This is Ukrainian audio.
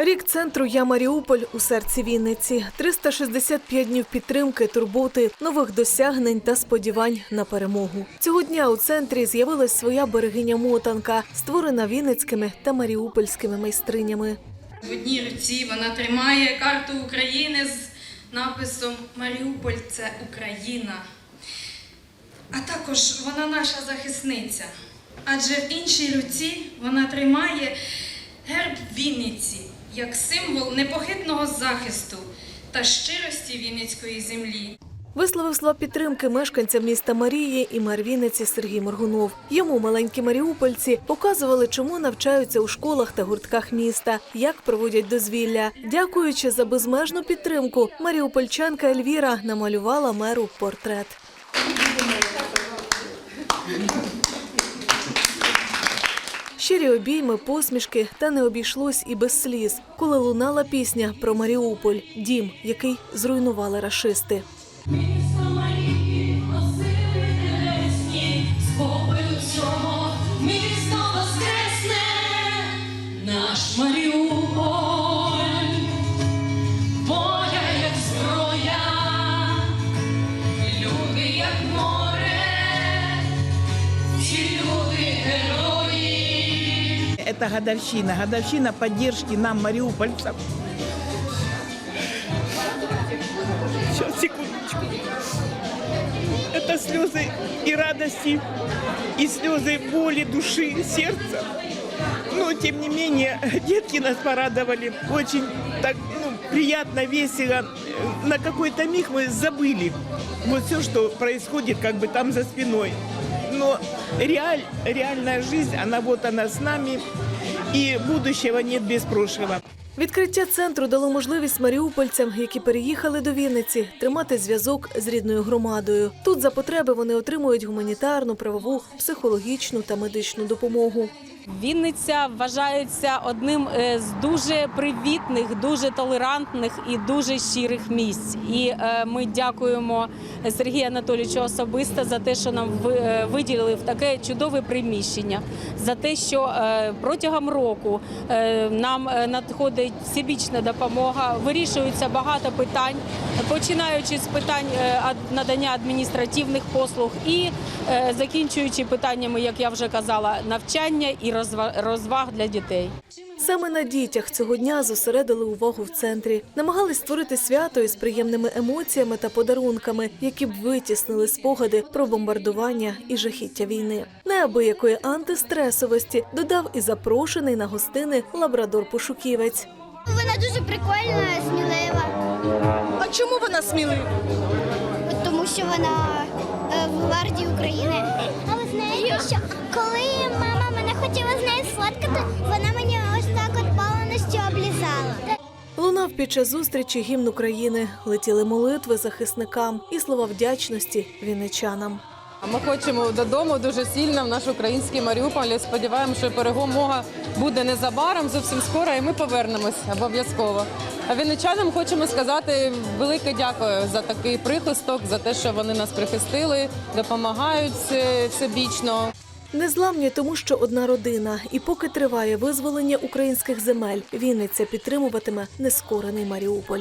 Рік центру Я Маріуполь у серці Вінниці. 365 днів підтримки, турботи, нових досягнень та сподівань на перемогу. Цього дня у центрі з'явилась своя берегиня мотанка, створена вінницькими та маріупольськими майстринями. В одній руці вона тримає карту України з написом Маріуполь це Україна. А також вона наша захисниця. Адже в іншій руці вона тримає герб Вінниці як символ непохитного захисту та щирості Вінницької землі. Висловив слова підтримки мешканцям міста Марії і мер Вінниці Сергій Моргунов. Йому маленькі маріупольці показували, чому навчаються у школах та гуртках міста, як проводять дозвілля. Дякуючи за безмежну підтримку, маріупольчанка Ельвіра намалювала меру портрет. Щирі обійми, посмішки, та не обійшлось і без сліз, коли лунала пісня про Маріуполь, дім, який зруйнували рашисти. Наш Маріуполь, воля як зброя, люди як море, ці люди герої. Это годовщина, годовщина поддержки нам, мариупольцам. Сейчас, секундочку. Это слезы и радости, и слезы боли души, сердца. Но, тем не менее, детки нас порадовали. Очень так, ну, приятно, весело. На какой-то миг мы забыли вот все, что происходит как бы там за спиной. Но реаль, реальная жизнь, она вот она с нами. И будущего нет без прошлого. Відкриття центру дало можливість маріупольцям, які переїхали до Вінниці, тримати зв'язок з рідною громадою. Тут за потреби вони отримують гуманітарну, правову, психологічну та медичну допомогу. Вінниця вважається одним е, з дуже привітних, дуже толерантних і дуже щирих місць. І е, ми дякуємо Сергію Анатолійовичу особисто за те, що нам е, виділили в таке чудове приміщення, за те, що протягом року нам надходить всебічна допомога, вирішується багато питань, починаючи з питань надання адміністративних послуг і закінчуючи питаннями, як я вже казала, навчання і розва- розваг для дітей. Саме на дітях цього дня зосередили увагу в центрі. Намагались створити свято із приємними емоціями та подарунками, які б витіснили спогади про бомбардування і жахіття війни. Неабиякої антистресовості додав і запрошений на гостини лабрадор-пошуківець. Вона дуже прикольна, смілива, А чому вона смілива? тому що вона е, в гвардії України. А ви знаєте, що коли мама хотіла з нею сфоткати, вона мені ось так от повністю облізала. Лунав під час зустрічі гімн України, летіли молитви захисникам і слова вдячності вінничанам. Ми хочемо додому дуже сильно в наш український Маріуполь. Сподіваємося, що перемога буде незабаром, зовсім скоро, і ми повернемось обов'язково. А вінничанам хочемо сказати велике дякую за такий прихисток, за те, що вони нас прихистили, допомагають е, всебічно. Незламні, тому що одна родина, і поки триває визволення українських земель, Вінниця підтримуватиме нескорений Маріуполь.